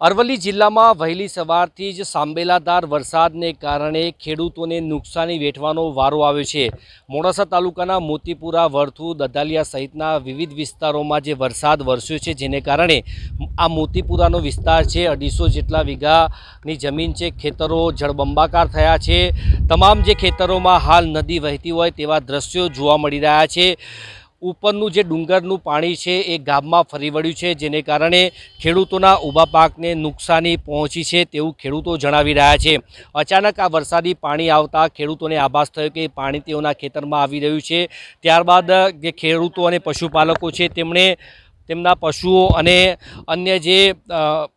અરવલ્લી જિલ્લામાં વહેલી સવારથી જ સાંબેલાદાર વરસાદને કારણે ખેડૂતોને નુકસાની વેઠવાનો વારો આવ્યો છે. મોડાસા તાલુકાના મોતીપુરા, વરથુ દદાલિયા સહિતના વિવિધ વિસ્તારોમાં જે વરસાદ વરસ્યો છે, જેને કારણે આ મોતીપુરાનો વિસ્તાર છે, અઢીસો જેટલા વીઘાની જમીન છે, ખેતરો જળબંબાકાર થયા છે. તમામ જે ખેતરોમાં હાલ નદી વહેતી હોય તેવા દ્રશ્યો જોવા મળી રહ્યા છે. ઉપરનું જે ડુંગરનું પાણી છે એ ગામમાં ફરી વળ્યું છે, જેને કારણે ખેડૂતોના ઊભા પાકને નુકસાની પહોંચી છે તેવું ખેડૂતો જણાવી રહ્યા છે. અચાનક આ વરસાદી પાણી આવતા ખેડૂતોને આભાસ થયો કે પાણી તેઓના ખેતરમાં આવી રહ્યું છે. ત્યારબાદ જે ખેડૂતો અને પશુપાલકો છે, તેમણે તેમના પશુઓ અને અન્ય જે માલસામાન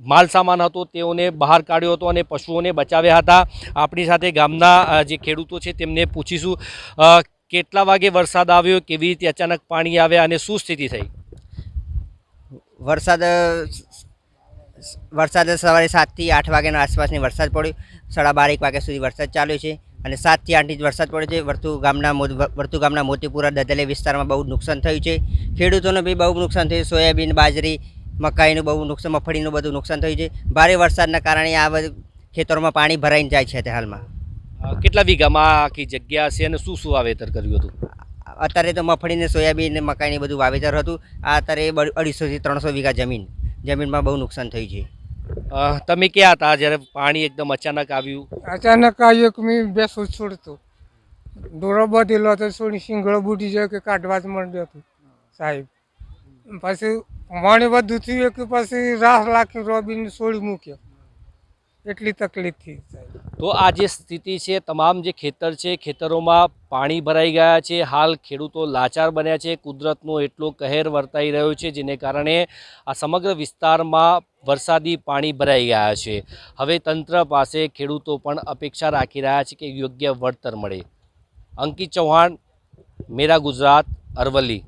માલ સામાન હતો તેઓને બહાર કાઢ્યો હતો અને પશુઓને બચાવ્યા હતા. આપણી સાથે ગામના જે ખેડૂતો છે તેમને પૂછીશું. કેટલા વાગે વરસાદ આવ્યો, કેવી રીતે અચાનક પાણી આવ્યા અને શું સ્થિતિ થઈ? વરસાદ વરસાદ સવારે સાતથી આઠ વાગ્યાના આસપાસની વરસાદ પડ્યો. સાડા બાર એક વાગ્યા સુધી વરસાદ ચાલ્યો છે અને સાતથી આઠ ઇંચ વરસાદ પડ્યો છે. વર્તુ ગામના વર્તુ ગામના મોતીપુરા, દદલે વિસ્તારમાં બહુ નુકસાન થયું છે. ખેડૂતોને બી બહુ નુકસાન થયું સોયાબીન, બાજરી, મકાઈનું બહુ નુકસાન, મગફળીનું બધું નુકસાન થયું છે. ભારે વરસાદના કારણે આ ખેતરોમાં પાણી ભરાઈને જાય છે તે હાલમાં. કેટલા વીઘામાં આખી જગ્યા છે અને શું શું વાવેતર કર્યું હતું? અત્યારે તો મફળીને સોયાબીન ને મકાઈને બધું વાવેતર હતું. આ અત્યારે બ- અઢીસોથી ત્રણસો વીઘા જમીન. જમીનમાં બહુ નુકસાન થયું છે. તમે ક્યાં હતા જ્યારે પાણી એકદમ અચાનક આવ્યું? અચાનક આવ્યું કે મેં બેસું જ છોડતો. દોરો બધેલો હતો છોડી સિંગળો બુટી જાય કે કાઢવા જ મળ્યો હતો સાહેબ. પછી પાણી બધું થયું કે પછી રાસ લાખી રોબીને છોડી મૂક્યો. એટલી તકલીફ થઈ સાહેબ. તો આ જે સ્થિતિ છે, તમામ જે ખેતર છે, ખેતરોમાં પાણી ભરાઈ ગયા છે. હાલ ખેડૂતો લાચાર બન્યા છે. કુદરતનો એટલો કહેર વર્તાઈ રહ્યો છે, જેને કારણે આ સમગ્ર વિસ્તારમાં વરસાદી પાણી ભરાઈ ગયા છે. હવે તંત્ર પાસે ખેડૂતો પણ અપેક્ષા રાખી રહ્યા છે કે યોગ્ય વળતર મળે. અંકિત ચૌહાણ, મેરા ગુજરાત, અરવલ્લી.